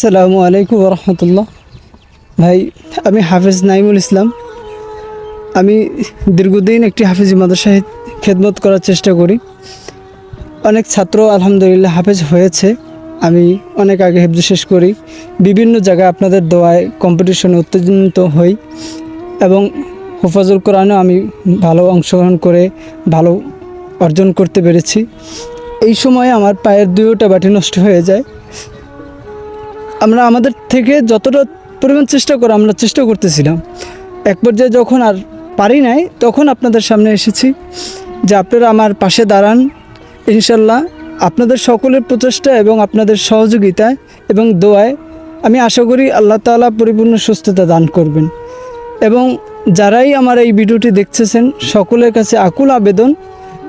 আসসালামু আলাইকুম রহমতুল্লাহ। ভাই, আমি হাফেজ নাইমুল ইসলাম। আমি দীর্ঘদিন একটি হাফেজি মাদ্রাসায় খেদমত করার চেষ্টা করি। অনেক ছাত্র আলহামদুলিল্লাহ হাফেজ হয়েছে। আমি অনেক আগে হেফজ শেষ করি। বিভিন্ন জায়গায় আপনাদের দোয়ায় কম্পিটিশনে উত্তেজিত হই এবং হুফাজুল কোরআনও আমি ভালো অংশগ্রহণ করে, ভালো অর্জন করতে পেরেছি। এই সময় আমার পায়ের দুইটা বাটি নষ্ট হয়ে যায়। আমরা আমাদের থেকে যতটা পরিমাণ চেষ্টা করে আমরা চেষ্টা করতেছিলাম। এক পর্যায়ে যখন আর পারি নাই, তখন আপনাদের সামনে এসেছি যে আপনারা আমার পাশে দাঁড়ান। ইনশাল্লাহ আপনাদের সকলের প্রচেষ্টা এবং আপনাদের সহযোগিতায় এবং দোয়ায় আমি আশা করি আল্লাহ তাআলা পরিপূর্ণ সুস্থতা দান করবেন। এবং যারাই আমার এই ভিডিওটি দেখতেছেন, সকলের কাছে আকুল আবেদন,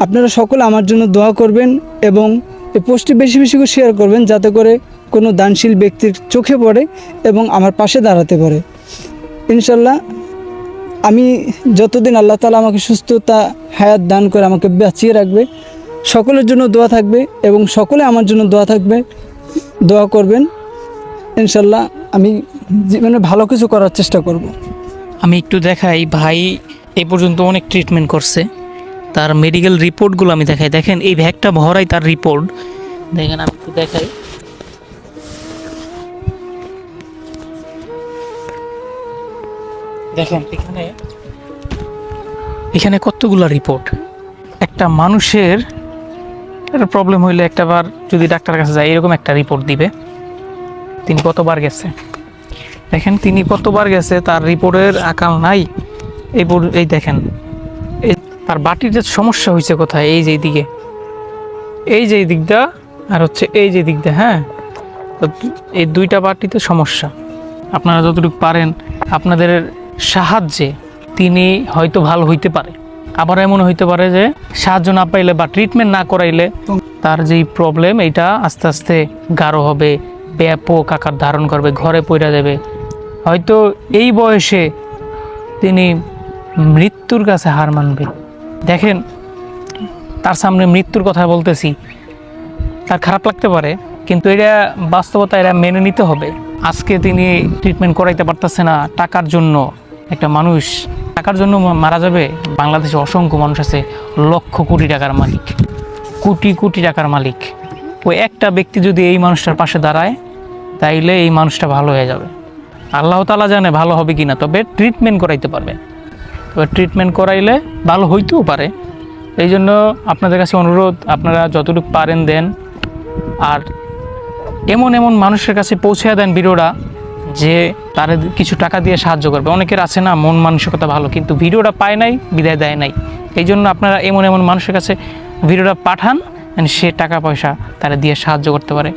আপনারা সকলে আমার জন্য দোয়া করবেন এবং এই পোস্টটি বেশি বেশি করে শেয়ার করবেন, যাতে করে কোনো দানশীল ব্যক্তির চোখে পড়ে এবং আমার পাশে দাঁড়াতে পারে। ইনশাল্লাহ আমি যতদিন আল্লাহ তালা আমাকে সুস্থতা, হায়াত দান করে আমাকে বাঁচিয়ে রাখবে, সকলের জন্য দোয়া থাকবে এবং সকলে আমার জন্য দোয়া থাকবে, দোয়া করবেন। ইনশাল্লাহ আমি জীবনে ভালো কিছু করার চেষ্টা করব। আমি একটু দেখাই, ভাই এই পর্যন্ত অনেক ট্রিটমেন্ট করছে। তার মেডিকেল রিপোর্টগুলো আমি দেখাই। দেখেন, এই ব্যাগটা ভরাই তার রিপোর্ট দেখেন, আমি একটু দেখাই। দেখেন, এখানে এখানে কতগুলো রিপোর্ট একটা মানুষের একটা প্রবলেম হইলে একটা বার যদি ডাক্তার কাছে যায়, এরকম একটা রিপোর্ট দিবে। তিনি কতবার গেছে? দেখেন, তিনি কতবার গেছে, তার রিপোর্টের আকাল নাই। এই এই দেখেন, এই তার বাটির যে সমস্যা হয়েছে কোথায়? এই যে দিকে এই যে দিকটা আর হচ্ছে এই যে দিকটা হ্যাঁ? তো এই দুইটা বাটিতে সমস্যা। আপনারা যতটুকু পারেন, আপনাদের সাহায্যে তিনি হয়তো ভালো হইতে পারে। আবার এমন হইতে পারে যে সাহায্য না পাইলে বা ট্রিটমেন্ট না করাইলে তার যেই প্রবলেম এটা আস্তে আস্তে গাঢ় হবে, ব্যাপক আকার ধারণ করবে, ঘরে পড়ে যাবে। হয়তো এই বয়সে তিনি মৃত্যুর কাছে হার মানবে। দেখেন, তার সামনে মৃত্যুর কথা বলতেছি, তার খারাপ লাগতে পারে, কিন্তু এটা বাস্তবতা এরা মেনে নিতে হবে। আজকে তিনি ট্রিটমেন্ট করাইতে পারতেছে না টাকার জন্য। একটা মানুষ টাকার জন্য মারা যাবে, বাংলাদেশে অসংখ্য মানুষ আছে, লক্ষ কোটি টাকার মালিক। কোটি কোটি টাকার মালিক। ওই একটা ব্যক্তি যদি এই মানুষটার পাশে দাঁড়ায়, তাইলে এই মানুষটা ভালো হয়ে যাবে। আল্লাহ তালা জানে ভালো হবে কি না তবে ট্রিটমেন্ট করাইতে পারবে। তবে ট্রিটমেন্ট করাইলে ভালো হইতেও পারে। এই জন্য আপনাদের কাছে অনুরোধ, আপনারা যতটুকু পারেন দেন। আর এমন এমন মানুষের কাছে পৌঁছে দেন ভিডিওটা। যে তারা কিছু টাকা দিয়ে সাহায্য করবে। অনেকের আছে না, মন মানসিকতা ভালো, কিন্তু ভিডিওটা পায় নাই, বিদায় দেয় নাই। এই জন্য আপনারা এমন এমন মানুষের কাছে ভিডিওটা পাঠান সে টাকা পয়সা তারা দিয়ে সাহায্য করতে পারে।